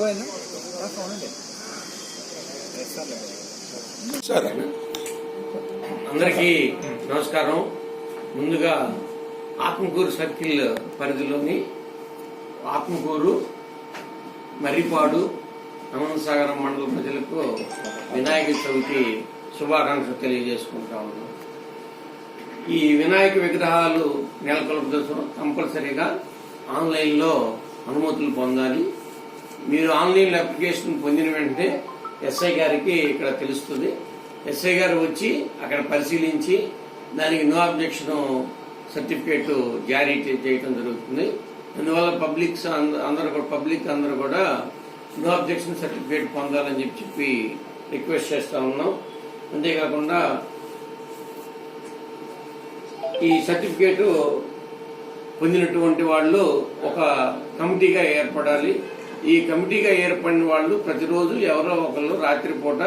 Mobile అందరికీ నమస్కారం. ముందుగా ఆత్మకూరు సర్కిల్ పరిధిలోని ఆత్మకూరు మర్రిపాడు అనంతసాగరం మండల ప్రజలకు వినాయక చవితి శుభాకాంక్షలు తెలియజేసుకుంటా ఉన్నాం. ఈ వినాయక విగ్రహాలు నెలకొల్పడం కంపల్సరీగా ఆన్లైన్లో అనుమతులు పొందాలి. మీరు ఆన్లైన్ అప్లికేషన్ పొందిన వెంటనే ఎస్ఐ గారికి ఇక్కడ తెలుస్తుంది. ఎస్ఐ గారు వచ్చి అక్కడ పరిశీలించి దానికి నో అబ్జెక్షన్ సర్టిఫికేట్ జారీ చేయడం జరుగుతుంది. అందువల్ల పబ్లిక్ అందరూ కూడా పబ్లిక్ అందరూ కూడా నో అబ్జెక్షన్ సర్టిఫికేట్ పొందాలని చెప్పి చెప్పి రిక్వెస్ట్ చేస్తా ఉన్నాం. అంతేకాకుండా ఈ సర్టిఫికేట్ పొందినటువంటి వాళ్ళు ఒక కమిటీగా ఏర్పడాలి. ఈ కమిటీగా ఏర్పడిన వాళ్ళు ప్రతిరోజు ఎవరో ఒకళ్ళు రాత్రిపూట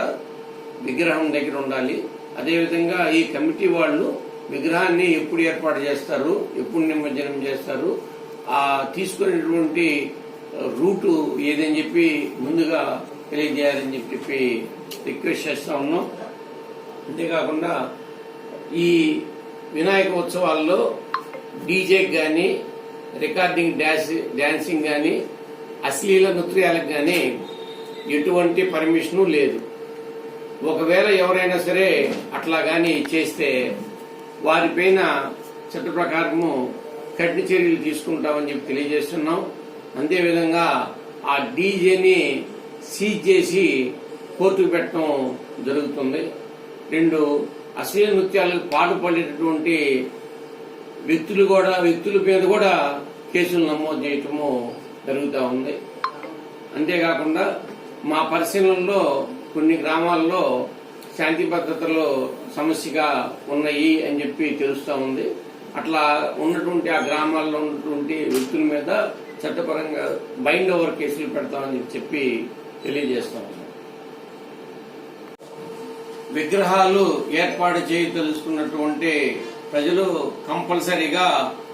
విగ్రహం దగ్గర ఉండాలి. అదేవిధంగా ఈ కమిటీ వాళ్ళు విగ్రహాన్ని ఎప్పుడు ఏర్పాటు చేస్తారు ఎప్పుడు నిమజ్జనం చేస్తారు ఆ తీసుకునేటువంటి రూటు ఏదని చెప్పి ముందుగా తెలియజేయాలని చెప్పి రిక్వెస్ట్ చేస్తా ఉన్నాం. అంతేకాకుండా ఈ వినాయక ఉత్సవాల్లో డీజే కానీ రికార్డింగ్ డాన్స్ డాన్సింగ్ కానీ అశ్లీల నృత్యాలకు కానీ ఎటువంటి పర్మిషను లేదు. ఒకవేళ ఎవరైనా సరే అట్లా కానీ చేస్తే వారిపైన చట్ట ప్రకారము కఠిన చర్యలు తీసుకుంటామని చెప్పి తెలియజేస్తున్నాం. అంతేవిధంగా ఆ డీజేని సీజ్ చేసి కోర్టుకు పెట్టడం జరుగుతుంది. రెండు అశ్లీల నృత్యాలకు పాటుపడేటటువంటి వ్యక్తులు కూడా వ్యక్తుల మీద కూడా కేసులు నమోదు చేయటము జరుగుతూ ఉంది. అంతేకాకుండా మా పరిశీలనలో కొన్ని గ్రామాల్లో శాంతి భద్రతలు సమస్యగా ఉన్నాయి అని చెప్పి తెలుస్తూ ఉంది. అట్లా ఉన్నటువంటి ఆ గ్రామాల్లో ఉన్నటువంటి వ్యక్తుల మీద చట్టపరంగా బైండ్ ఓవర్ కేసులు పెడతామని చెప్పి తెలియజేస్తాం విగ్రహాలు ఏర్పాటు చేయ తెలుసుకున్నటువంటి ప్రజలు కంపల్సరీగా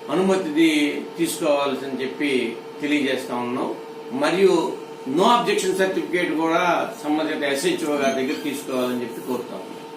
అనుమతి తీ- చెప్పి తెలియజేస్తా ఉన్నాం. మరియు నో అబ్జెక్షన్ సర్టిఫికేట్ కూడా సంబంధిత ఎస్హెచ్ఓ గారి దగ్గర తీసుకోవాలని చెప్పి కోరుతా ఉన్నాం.